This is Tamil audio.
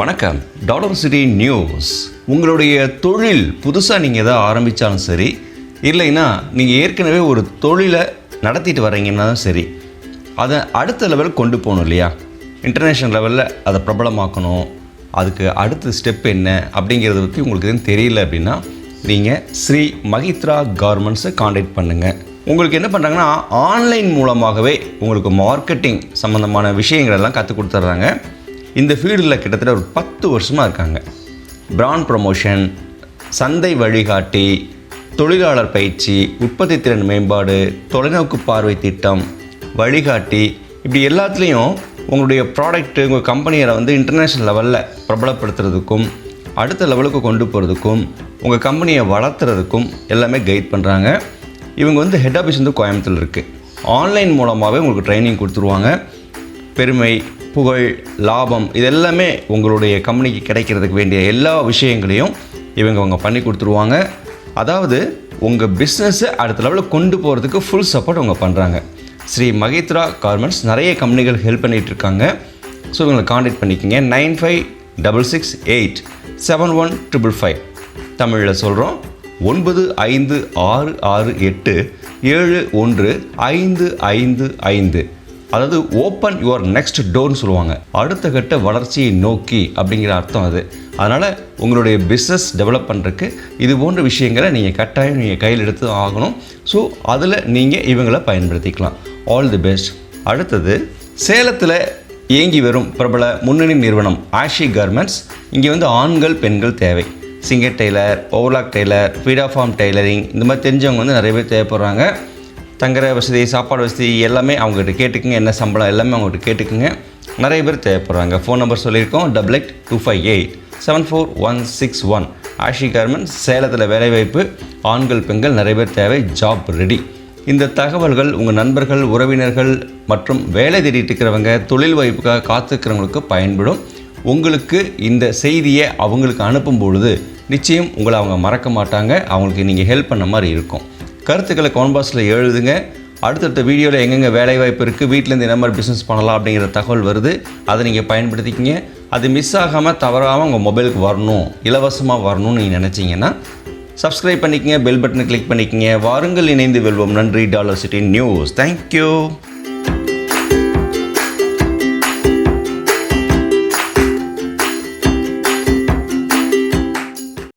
வணக்கம். Dollar city news. உங்களுடைய தொழில் புதுசாக நீங்கள் எதாவது ஆரம்பித்தாலும் சரி இல்லைன்னா நீங்கள் ஏற்கனவே ஒரு தொழிலை நடத்திட்டு வரீங்கன்னாலும் சரி அதை அடுத்த லெவல் கொண்டு போகணும் இல்லையா? இன்டர்நேஷ்னல் லெவலில் அதை பிரபலமாக்கணும். அதுக்கு அடுத்த ஸ்டெப் என்ன அப்படிங்கிறத பற்றி உங்களுக்கு எதுவும் தெரியல அப்படின்னா நீங்கள் ஸ்ரீ மகித்ரா கார்மெண்ட்ஸை காண்டாக்ட் பண்ணுங்கள் உங்களுக்கு என்ன பண்ணுறாங்கன்னா ஆன்லைன் மூலமாகவே உங்களுக்கு மார்க்கெட்டிங் சம்மந்தமான விஷயங்களெல்லாம் கற்றுக் கொடுத்துட்றாங்க இந்த ஃபீல்டில் கிட்டத்தட்ட ஒரு பத்து வருஷமாக இருக்காங்க. பிராண்ட் ப்ரொமோஷன் சந்தை வழிகாட்டி தொழிலாளர் பயிற்சி உற்பத்தி திறன் மேம்பாடு தொலைநோக்கு பார்வை திட்டம் வழிகாட்டி இப்படி எல்லாத்துலேயும் உங்களுடைய ப்ராடக்ட்டு உங்கள் கம்பெனியை வந்து இன்டர்நேஷ்னல் லெவலில் பிரபலப்படுத்துறதுக்கும் அடுத்த லெவலுக்கு கொண்டு போகிறதுக்கும் உங்கள் கம்பெனியை வளர்த்துறதுக்கும் எல்லாமே கைட் பண்ணுறாங்க இவங்க வந்து ஹெட் ஆஃபீஸ் வந்து கோயம்புத்தூர் இருக்குது ஆன்லைன் மூலமாகவே உங்களுக்கு ட்ரைனிங் கொடுத்துருவாங்க. பெருமை புகழ் லாபம் இது எல்லாமே உங்களுடைய கம்பெனிக்கு கிடைக்கிறதுக்கு வேண்டிய எல்லா விஷயங்களையும் இவங்க அவங்க பண்ணி கொடுத்துருவாங்க. அதாவது உங்கள் பிஸ்னஸை அடுத்த லெவலில் கொண்டு போகிறதுக்கு ஃபுல் சப்போர்ட் அவங்க பண்ணுறாங்க ஸ்ரீ மகேத்ரா கார்மெண்ட்ஸ் நிறைய கம்பெனிகள் ஹெல்ப் பண்ணிகிட்டு இருக்காங்க. ஸோ இவங்களை காண்டாக்ட் பண்ணிக்கோங்க. Nine five double six eight seven one triple five. தமிழில் சொல்கிறோம் ஒன்பது ஐந்து ஆறு ஆறு எட்டு ஏழு ஒன்று ஐந்து ஐந்து ஐந்து. அதாவது ஓப்பன் யுவர் நெக்ஸ்ட் டோர்னு சொல்லுவாங்க. அடுத்த கட்ட வளர்ச்சியை நோக்கி அப்படிங்கிற அர்த்தம் அது. அதனால் உங்களுடைய பிஸ்னஸ் டெவலப் பண்ணுறதுக்கு இது போன்ற விஷயங்களை நீங்கள் கட்டாயம் நீங்கள் கையில் எடுத்து ஆகணும். ஸோ அதில் நீங்கள் இவங்களை பயன்படுத்திக்கலாம். ஆல் தி பெஸ்ட் அடுத்தது சேலத்தில் இயங்கி வரும் பிரபல முன்னணி நிறுவனம் ஆஷி கார்மெண்ட்ஸ் இங்கே வந்து ஆண்கள் பெண்கள் தேவை. Singer tailor overlock tailor form tailoring இந்த மாதிரி தெரிஞ்சவங்க வந்து நிறைய பேர் தேவைப்படுறாங்க. தங்குற வசதி சாப்பாடு வசதி எல்லாமே அவங்ககிட்ட கேட்டுக்குங்க. என்ன சம்பளம் எல்லாமே அவங்ககிட்ட கேட்டுக்குங்க. நிறைய பேர் தேவைப்படுறாங்க. ஃபோன் நம்பர் சொல்லியிருக்கோம். Double eight two five eight seven four one six one Ashi garments சேலத்தில் வேலைவாய்ப்பு ஆண்கள் பெண்கள் நிறைய பேர் தேவை. ஜாப் ரெடி இந்த தகவல்கள் உங்கள் நண்பர்கள் உறவினர்கள் மற்றும் வேலை தேடிட்டு இருக்கிறவங்க தொழில் வாய்ப்புக்காக காத்துக்கிறவங்களுக்கு பயன்படும். உங்களுக்கு இந்த செய்தியை அவங்களுக்கு அனுப்பும் பொழுது நிச்சயம் உங்களை அவங்க மறக்க மாட்டாங்க. அவங்களுக்கு நீங்கள் ஹெல்ப் பண்ண மாதிரி இருக்கும். கருத்துக்களை கான்பாஸில் எழுதுங்க. அடுத்தடுத்த வீடியோவில் எங்கெங்கே வேலை வாய்ப்பு இருக்குது வீட்டிலேருந்து என்ன மாதிரி பிஸ்னஸ் பண்ணலாம் அப்படிங்கிற தகவல் வருது. அதை நீங்கள் பயன்படுத்திக்கிங்க. அது மிஸ் ஆகாமல் தவறாமல் உங்கள் மொபைலுக்கு வரணும். இலவசமாக வரணும்னு நீங்கள் நினச்சிங்கன்னா சப்ஸ்கிரைப் பண்ணிக்கங்க பெல் பட்டனை கிளிக் பண்ணிக்கங்க. வாருங்கள் இணைந்து வெல்வோம். நன்றி டாலர் சிட்டி நியூஸ். தேங்க்யூ